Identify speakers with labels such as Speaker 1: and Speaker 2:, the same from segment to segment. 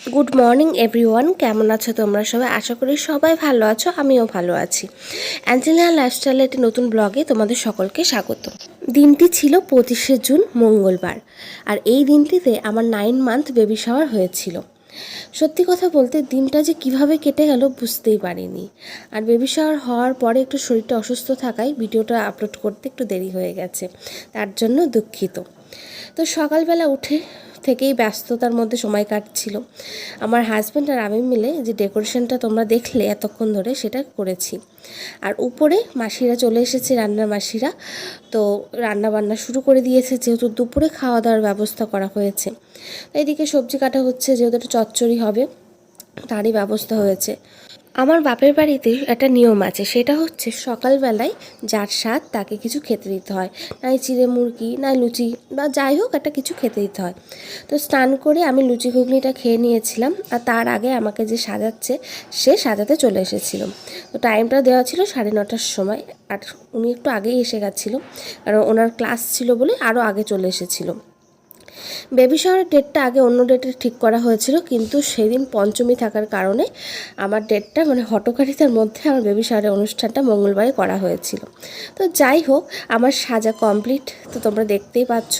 Speaker 1: Good morning everyone কেমন আছো তোমরা সবাই? আশা করি সবাই ভালো আছো, আমিও ভালো আছি। অ্যাঞ্জেলিনা লাইফস্টাইলের একটি নতুন ব্লগে তোমাদের সকলকে স্বাগত। দিনটি ছিল পঁচিশে জুন, মঙ্গলবার। আর এই দিনটিতে আমার নাইন মান্থ বেবি শাওয়ার হয়েছিল। সত্যি কথা বলতে, দিনটা যে কীভাবে কেটে গেল বুঝতেই পারিনি। আর বেবি শাওয়ার হওয়ার পরে একটু শরীরটা অসুস্থ থাকায় ভিডিওটা আপলোড করতে একটু দেরি হয়ে গেছে। তার জন্য দুঃখিত। তো সকালবেলা উঠে থেকেই ব্যস্ততার মধ্যে সময় কাটছিল। আমার হাজব্যান্ড আর আমি মিলে যে ডেকোরেশনটা তোমরা দেখলে এতক্ষণ ধরে সেটা করেছি। আর উপরে মাসিরা চলে এসেছে, রান্নার মাসিরা। তো রান্না বান্না শুরু করে দিয়েছে, যেহেতু দুপুরে খাওয়া দাওয়ার ব্যবস্থা করা হয়েছে। এদিকে সবজি কাটা হচ্ছে, যেহেতু চচ্চড়ি হবে, তারই ব্যবস্থা হয়েছে। আমার বাপের বাড়িতে একটা নিয়ম আছে, সেটা হচ্ছে সকালবেলায় যার স্বাদ তাকে কিছু খেতে দিতে হয়। নাই চিড়ে মুরগি, নাই লুচি বা যাই হোক একটা কিছু খেতে দিতে হয়। তো স্নান করে আমি লুচি ঘুগনিটা খেয়ে নিয়েছিলাম আর তার আগে আমাকে যে সাজাচ্ছে, সে সাজাতে চলে এসেছিল। তো টাইমটা দেওয়া ছিল সাড়ে নটার সময় আর উনি একটু আগেই এসে গেছিল। কারণ ওনার ক্লাস ছিল বলে আরও আগে চলে এসেছিল। বেবি শাওয়ারের ডেটটা আগে অন্য ডেটে ঠিক করা হয়েছিল, কিন্তু সেদিন পঞ্চমী থাকার কারণে আমার ডেটটা মানে হটকারিতার মধ্যে আমার বেবি শাওয়ারের অনুষ্ঠানটা মঙ্গলবারে করা হয়েছিল। তো যাই হোক, আমার সাজা কমপ্লিট তো তোমরা দেখতেই পাচ্ছ।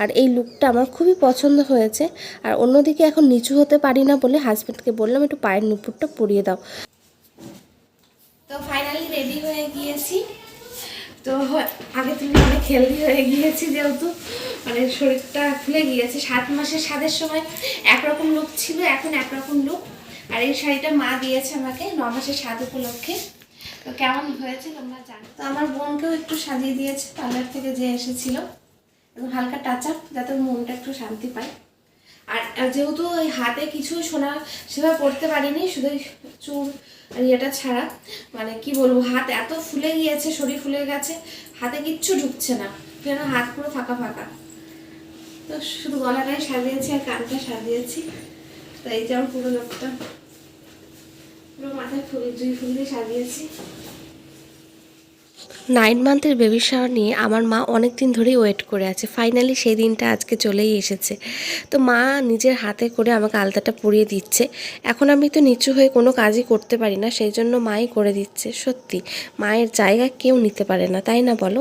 Speaker 1: আর এই লুকটা আমার খুবই পছন্দ হয়েছে। আর অন্যদিকে এখন নিচু হতে পারি না বলে হাজব্যান্ডকে বললাম, একটু পায়ের নুপুরটা পরিয়ে দাও। তো ফাইনালি রেডি হয়ে গিয়েছি। তো আগে তুমি অনেক হেলদি হয়ে গিয়েছি যেহেতু। মানে শরীরটা ফুলে গিয়েছে। সাত মাসের স্বাদের সময় একরকম লুক ছিল, এখন একরকম লুক। আর এই শাড়িটা মা দিয়েছে আমাকে ন মাসের স্বাদ উপলক্ষে। তো কেমন হয়েছে তোমরা জানো? তো আমার বোনকেও একটু সাজিয়ে দিয়েছে, পার্লার থেকে যে এসেছিল। এবং হালকা টাচ আপ যাতে মনটা একটু শান্তি পায়। আর যেহেতু ওই হাতে কিছু সোনা সেভাবে পড়তে পারিনি, শুধু আর ইয়েটা ছাড়া। মানে কি বলব, হাত এত ফুলে গিয়েছে, শরীর ফুলে গেছে, হাতে কিচ্ছু ঢুকছে না। কেন হাত পুরো ফাঁকা ফাঁকা। তো শুধু গলাটাই সাজিয়েছি আর কানটা সাজিয়েছি। তো এই যে আমার পুরো লোকটা পুরো মাথায় ফুল জুই ফুল দিয়ে সাজিয়েছি। নাইন মান্থের বেবি শাওয়ার নিয়ে আমার মা অনেক দিন ধরেই ওয়েট করে আছে। ফাইনালি সেই দিনটা আজকে চলেই এসেছে। তো মা নিজের হাতে করে আমাকে আলতাটা পরিয়ে দিচ্ছে। এখন আমি তো নিচু হয়ে কোনো কাজই করতে পারি না, সেই জন্য মাই করে দিচ্ছে। সত্যি, মায়ের জায়গা কেউ নিতে পারে না, তাই না বলো?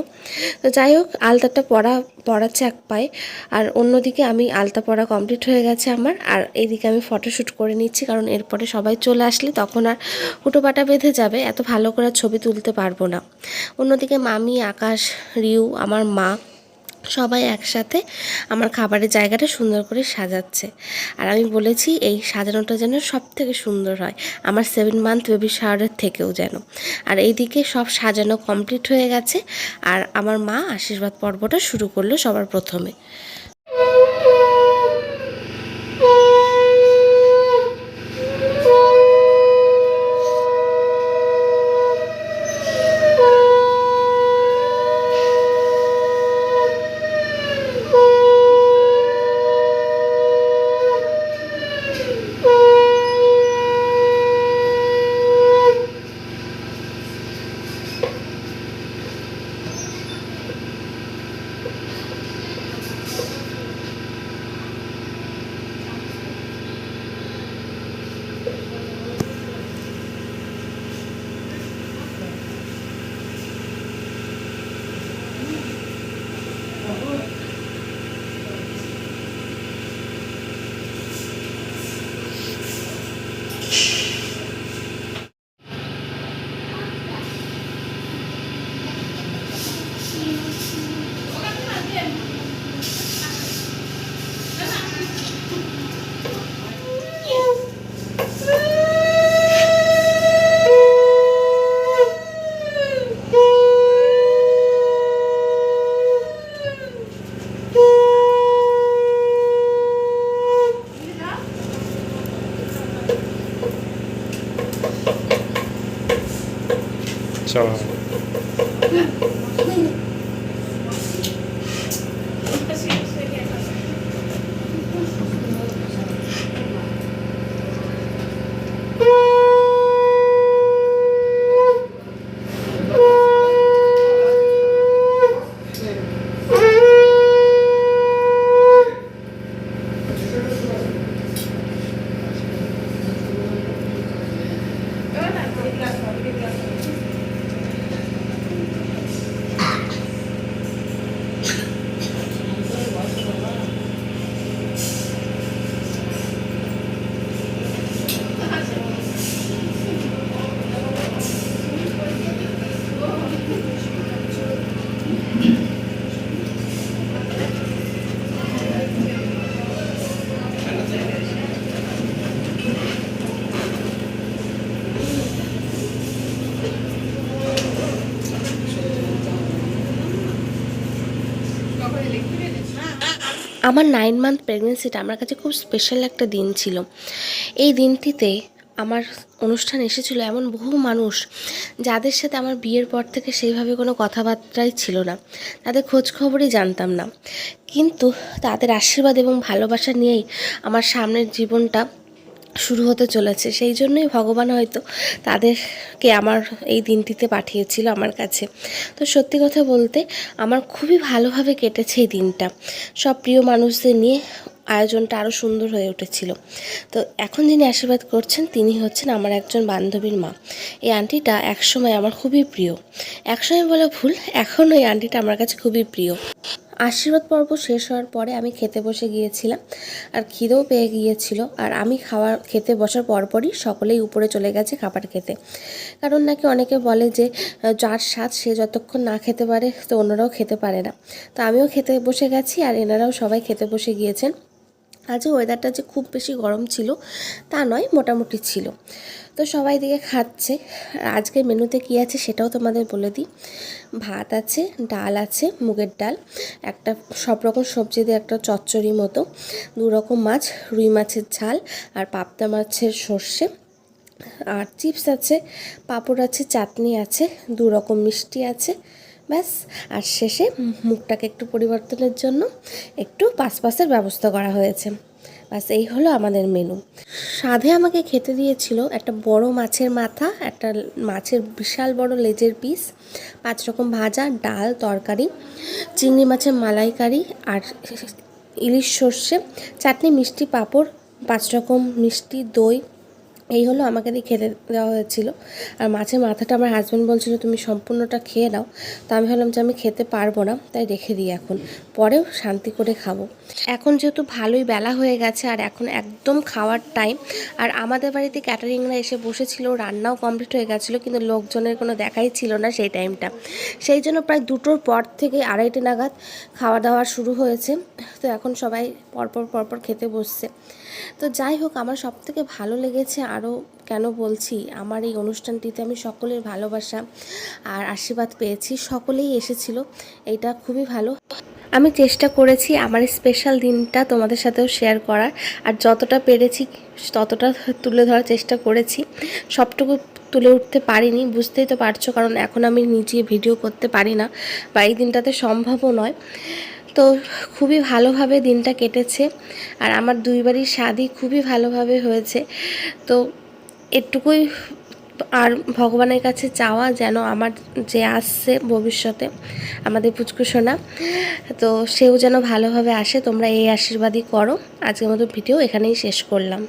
Speaker 1: তো যাই হোক, আলতাটা পরা পড়াচ্ছে এক পায়ে। আর অন্যদিকে আমি আলতা পড়া কমপ্লিট হয়ে গেছে আমার। আর এইদিকে আমি ফটোশ্যুট করে নিচ্ছি, কারণ এরপরে সবাই চলে আসলে তখন আর হুটোপাটা বেঁধে যাবে, এত ভালো করে ছবি তুলতে পারব না। অন্যদিকে মামি, আকাশ, রিউ, আমার মা সবাই একসাথে আমার খাবারের জায়গাটা সুন্দর করে সাজাচ্ছে। আর আমি বলেছি, এই সাজানোটা যেন সব থেকে সুন্দর হয়, আমার সেভেন মান্থ বেবি শাওয়ারের থেকেও যেন। আর এইদিকে সব সাজানো কমপ্লিট হয়ে গেছে, আর আমার মা আশীর্বাদ পর্বটা শুরু করল সবার প্রথমে।
Speaker 2: চলো
Speaker 1: আমার নাইন মান্থ প্রেগনেন্সিটা আমার কাছে খুব স্পেশাল একটা দিন ছিল। এই দিনটিতে আমার অনুষ্ঠান এসেছিল এমন বহু মানুষ যাদের সাথে আমার বিয়ের পর থেকে সেইভাবে কোনো কথাবার্তাই ছিল না। তাদের খোঁজখবরই জানতাম না। কিন্তু তাদের আশীর্বাদ এবং ভালোবাসা নিয়েই আমার সামনের জীবনটা শুরু হতে চলেছে। সেই জন্যই ভগবান হয়তো তাদেরকে আমার এই দিনটিতে পাঠিয়েছিল আমার কাছে। তো সত্যি কথা বলতে আমার খুবই ভালোভাবে কেটেছে এই দিনটা। সব প্রিয় মানুষদের নিয়ে আয়োজনটা আরও সুন্দর হয়ে উঠেছিল। তো এখন যিনি আশীর্বাদ করছেন, তিনি হচ্ছেন আমার একজন বান্ধবীর মা। এই আন্টিটা একসময় আমার খুবই প্রিয়। একসময় বলে ভুল এখন ওই আন্টিটা আমার কাছে খুবই প্রিয়। আশীর্বাদ পর্ব শেষ হওয়ার পরে আমি খেতে বসে গিয়েছিলাম, আর খিদেও পেয়ে গিয়েছিল, আর আমি খাওয়ার খেতে বসার পরপরই সকলেই উপরে চলে গেছে খাবার খেতে। কারণ নাকি অনেকে বলে যে যার স্বাদ সে যতক্ষণ না খেতে পারে, তো অন্যরাও খেতে পারে না। তো আমিও খেতে বসে গেছি, আর এনারাও সবাই খেতে বসে গিয়েছেন। আজকে ওয়েদারটা যে খুব বেশি গরম ছিল, তা নয়, মোটামুটি ছিল। তো সবাই দিকে খাচ্ছে। আর আজকের মেনুতে কী আছে সেটাও তোমাদের বলে দিই। ভাত আছে, ডাল আছে, মুগের ডাল, একটা সব রকম সবজি দিয়ে একটা চচ্চড়ি মতো, দু রকম মাছ, রুই মাছের ঝাল আর পাবদা মাছের সর্ষে। আর চিপস আছে, পাঁপড় আছে, চাটনি আছে, দু রকম মিষ্টি আছে, ব্যাস। আর শেষে মুখটাকে একটু পরিবর্তনের জন্য একটু পাসপাসের ব্যবস্থা করা হয়েছে। ব্যাস এই হলো আমাদের মেনু সাধে আমাকে খেতে দিয়েছিল একটা বড় মাছের মাথা, একটা মাছের বিশাল বড় লেজের পিস পাঁচ রকম ভাজা, ডাল, তরকারি, চিংড়ি মাছের মালাইকারি আর ইলিশ সর্ষে, চাটনি মিষ্টি পাঁপড়, পাঁচ রকম মিষ্টি দই এই হলো আমাকে দিয়ে খেতে দেওয়া হয়েছিল। আর মাছের মাথাটা আমার হাজব্যান্ড বলছিল, তুমি সম্পূর্ণটা খেয়ে নাও। তো আমি ভাবলাম যে আমি খেতে পারব না, তাই রেখে দিই এখন। পরেও শান্তি করে খাব। এখন যেহেতু ভালোই বেলা হয়ে গেছে, আর এখন একদম খাওয়ার টাইম আর আমাদের বাড়িতে ক্যাটারিংরা এসে বসেছিল, রান্নাও কমপ্লিট হয়ে গেছিল, কিন্তু লোকজনের কোনো দেখাই ছিল না সেই টাইমটা সেই জন্য প্রায় দুটোর পর থেকে আড়াইটে নাগাদ খাওয়া দাওয়া শুরু হয়েছে। তো এখন সবাই পরপর পরপর খেতে বসছে। তো যাই হোক, আমার সব থেকে ভালো লেগেছে আরও কেন বলছি, আমার এই অনুষ্ঠানটিতে আমি সকলের ভালোবাসা আর আশীর্বাদ পেয়েছি, সকলেই এসেছিল, এটা খুবই ভালো। আমি চেষ্টা করেছি আমার স্পেশাল দিনটা তোমাদের সাথেও শেয়ার করার, আর যতটা পেরেছি ততটা তুলে ধরার চেষ্টা করেছি। সবটুকু তুলে উঠতে পারিনি, বুঝতেই তো পারছ, কারণ এখন আমি নিজে ভিডিও করতে পারি না, বা এই দিনটাতে সম্ভবও নয়। তো খুবই ভালোভাবে দিনটা কেটেছে আর আমার দুই বাড়ির স্বাদই খুবই ভালোভাবে হয়েছে। তো এটুকুই আর ভগবানের কাছে চাওয়া যেন আমার যে আসছে ভবিষ্যতে আমাদের পুচকু সোনা, তো সেও যেন ভালোভাবে আসে, তোমরা এই আশীর্বাদই করো। আজকের মতো ভিডিও এখানেই শেষ করলাম।